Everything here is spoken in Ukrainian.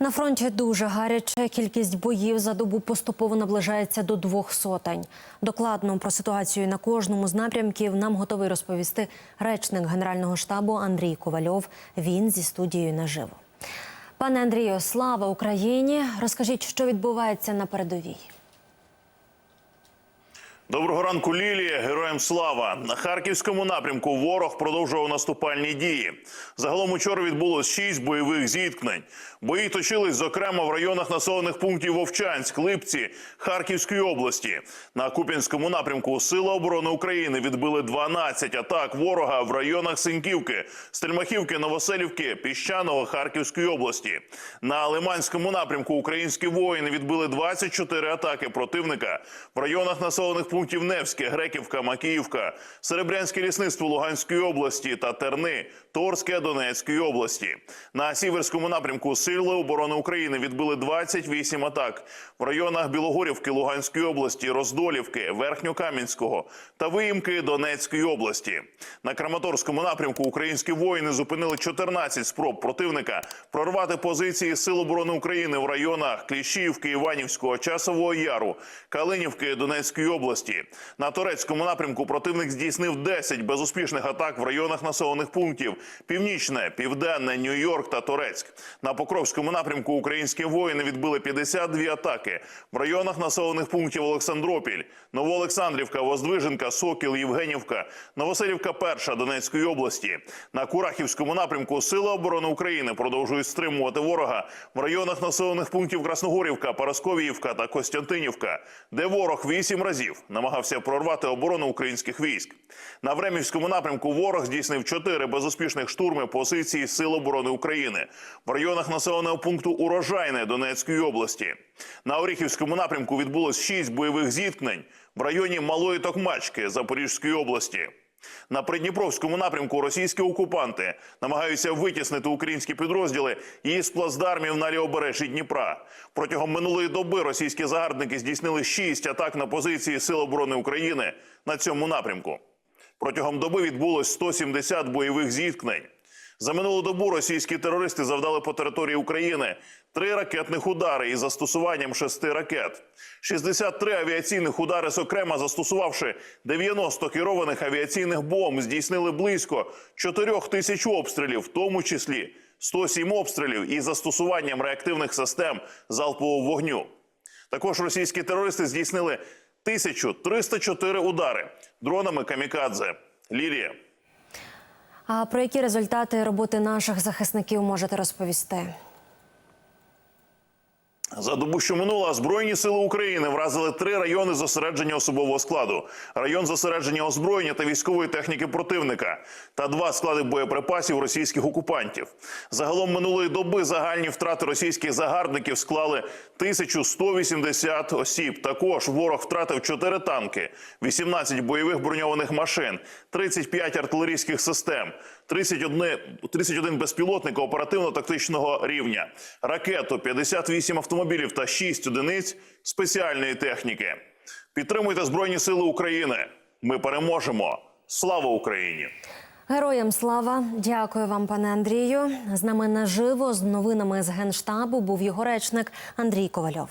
На фронті дуже гаряче. Кількість боїв за добу поступово наближається до двох сотень. Докладно про ситуацію на кожному з напрямків нам готовий розповісти речник Генерального штабу Андрій Ковальов. Він зі студією наживо. Пане Андрію, слава Україні! Розкажіть, що відбувається на передовій. Доброго ранку, Лілія. Героям слава на харківському напрямку. Ворог продовжував наступальні дії. Загалом учора відбулось шість бойових зіткнень. Бої точились, зокрема, в районах населених пунктів Вовчанськ, Липці, Харківської області. На Куп'янському напрямку Сили оборони України відбили 12 атак ворога в районах Синьківки, Стельмахівки, Новоселівки, Піщаного Харківської області. На Лиманському напрямку українські воїни відбили 24 атаки противника в районах населених пунктів Невське, Греківка, Макіївка, Серебрянське лісництво Луганської області та Терни, Торське Донецької області. На Сіверському напрямку Сили оборони України відбили 28 атак в районах Білогорівки Луганської області, Роздолівки, Верхньокам'янського та Виїмки Донецької області. На Краматорському напрямку українські воїни зупинили 14 спроб противника прорвати позиції Сил оборони України в районах Кліщіївки, Іванівського, Часового Яру, Калинівки Донецької області. На турецькому напрямку противник здійснив 10 безуспішних атак в районах населених пунктів: Північне, Південне, Нью-Йорк та Турецьк. На Покровському напрямку українські воїни відбили 52 атаки в районах населених пунктів Олександропіль, Новоолександрівка, Воздвиженка, Сокіл, Євгенівка, Новоселівка, Перша Донецької області. На Курахівському напрямку Сили оборони України продовжують стримувати ворога в районах населених пунктів Красногорівка, Парасковіївка та Костянтинівка, де ворог вісім разів намагався прорвати оборону українських військ. На Времівському напрямку ворог здійснив чотири безуспішних штурми позиції Сил оборони України в районах населеного пункту Урожайне Донецької області. На Оріхівському напрямку відбулось шість бойових зіткнень в районі Малої Токмачки Запорізької області. На Придніпровському напрямку російські окупанти намагаються витіснити українські підрозділи із плацдармів на лівобережжі Дніпра. Протягом минулої доби російські загарбники здійснили шість атак на позиції Сил оборони України на цьому напрямку. Протягом доби відбулось 170 бойових зіткнень. За минулу добу російські терористи завдали по території України три ракетних удари із застосуванням шести ракет, 63 авіаційних удари, зокрема застосувавши 90 керованих авіаційних бомб, здійснили близько 4 тисяч обстрілів, в тому числі 107 обстрілів із застосуванням реактивних систем залпового вогню. Також російські терористи здійснили 1304 удари дронами камікадзе. Лілія. А про які результати роботи наших захисників можете розповісти? За добу, що минула, Збройні сили України вразили три райони зосередження особового складу: район зосередження озброєння та військової техніки противника та два склади боєприпасів російських окупантів. Загалом минулої доби загальні втрати російських загарбників склали 1180 осіб. Також ворог втратив 4 танки, 18 бойових броньованих машин, 35 артилерійських систем. 31, 31 безпілотника оперативно-тактичного рівня, ракету, 58 автомобілів та 6 одиниць спеціальної техніки. Підтримуйте Збройні Сили України. Ми переможемо. Слава Україні! Героям слава, дякую вам, пане Андрію. З нами наживо з новинами з генштабу був його речник Андрій Ковальов.